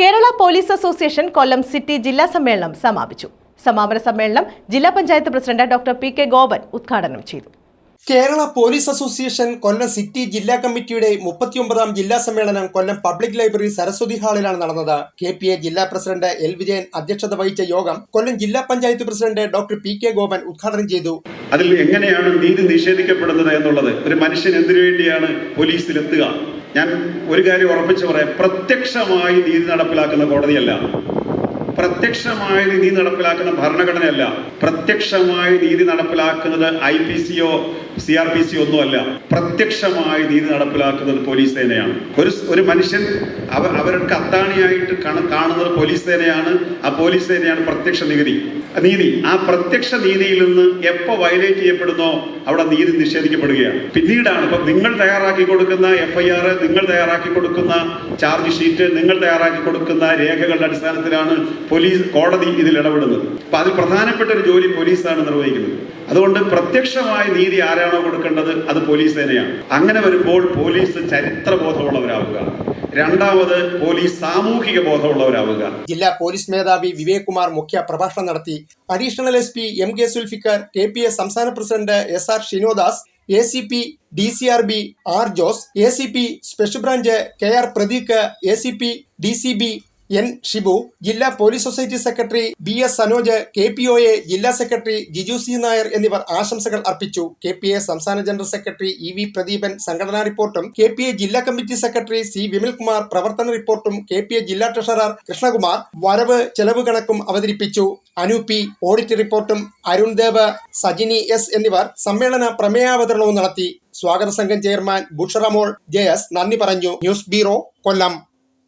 Kerala police association Kollam city ജില്ലാ സമ്മേളനം സമാപിച്ചു. സമാപന സമ്മേളനം ജില്ലാ panchayat president doctor P K Gopan ഉദ്ഘാടനം ചെയ്തു. Kerala police association Kollam city ജില്ലാ കമ്മിറ്റിയുടെ മുപ്പത്തിയൊമ്പതാം ജില്ലാ സമ്മേളനം കൊല്ലം പബ്ലിക് ലൈബ്രറി സരസ്വതി ഹാളിലാണ് നടന്നത്. കെ പി എ ജില്ലാ പ്രസിഡന്റ് എൽ വിജയൻ അധ്യക്ഷത വഹിച്ച യോഗം കൊല്ലം ജില്ലാ panchayat president doctor P K Gopan ഉദ്ഘാടനം ചെയ്തു. അതിൽ എങ്ങനെയാണ് നീതി നിഷേധിക്കപ്പെടുന്നത് എന്നുള്ളത് ഒരു മനുഷ്യൻ എന്തിനു വേണ്ടിയാണ് പോലീസിലെത്തുക ഞാൻ ഒരു കാര്യം ഉറപ്പിച്ച് പറയാം. പ്രത്യക്ഷമായി നീതി നടപ്പിലാക്കുന്ന കോടതിയല്ല. പ്രത്യക്ഷമായി നീതി നടപ്പിലാക്കുന്ന ഭരണഘടനയല്ല. പ്രത്യക്ഷമായി നീതി നടപ്പിലാക്കുന്നത് ഐ പി സിയോ സി ആർ പി സി ഒന്നുമല്ല. പ്രത്യക്ഷമായി നീതി നടപ്പിലാക്കുന്നത് പോലീസ് സേനയാണ്. ഒരു ഒരു മനുഷ്യൻ അവ അവർക്ക് അത്താണിയായിട്ട് കണ- കാണുന്നത് പോലീസ് സേനയാണ്. ആ പോലീസ് സേനയാണ് പ്രത്യക്ഷ നികുതി. നീതി. ആ പ്രത്യക്ഷ നീതിയിൽ നിന്ന് എപ്പോ വയലേറ്റ് ചെയ്യപ്പെടുന്നോ അവിടെ നീതി നിഷേധിക്കപ്പെടുകയാണ്. പിന്നീടാണ് ഇപ്പൊ നിങ്ങൾ തയ്യാറാക്കി കൊടുക്കുന്ന എഫ് ഐ ആർ നിങ്ങൾ തയ്യാറാക്കി കൊടുക്കുന്ന ചാർജ് ഷീറ്റ് നിങ്ങൾ തയ്യാറാക്കി കൊടുക്കുന്ന രേഖകളുടെ അടിസ്ഥാനത്തിലാണ് പോലീസ് കോടതി ഇതിൽ ഇടപെടുന്നത്. അപ്പൊ അതിൽ പ്രധാനപ്പെട്ട ഒരു ജോലി പോലീസാണ് നിർവഹിക്കുന്നത്. അതുകൊണ്ട് പ്രത്യക്ഷമായ നീതി ആരാണോ കൊടുക്കേണ്ടത് അത് പോലീസ് തന്നെയാണ്. അങ്ങനെ വരുമ്പോൾ പോലീസ് ചരിത്രബോധമുള്ളവരാവുക. രണ്ടാമത് പോലീസ് സാമൂഹിക ബോധമുള്ളവരാവുക. ജില്ലാ പോലീസ് മേധാവി വിവേക് കുമാർ മുഖ്യ പ്രഭാഷണം നടത്തി. Additional S P M K Sulfikar K P S സംസ്ഥാന president S R Shinodas A C P D C R B R Jose A C P special branch K R Pradeek A C P D C B N Shibu ജില്ലാ police society secretary B S Sanoj K P O A ജില്ലാ secretary Jiju C Nair എന്നിവർ ആശംസകൾ അർപ്പിച്ചു. K P A സംസ്ഥാന general secretary E V Pradeepan സംഘടനാ റിപ്പോർട്ടും K P A ജില്ലാ committee secretary C Vimalkumar പ്രവർത്തന റിപ്പോർട്ടും കെ പി എ ജില്ലാ ട്രഷറർ കൃഷ്ണകുമാർ വരവ് ചെലവ് കണക്കും അവതരിപ്പിച്ചു. അനു പി ഓഡിറ്റ് റിപ്പോർട്ടും അരുൺ ദേവ് സജിനി എസ് എന്നിവർ സമ്മേളന പ്രമേയാവതരണവും നടത്തി. സ്വാഗത സംഘം ചെയർമാൻ ബുഷറമോൾ ജയസ് നന്ദി പറഞ്ഞു. News bureau Kollam.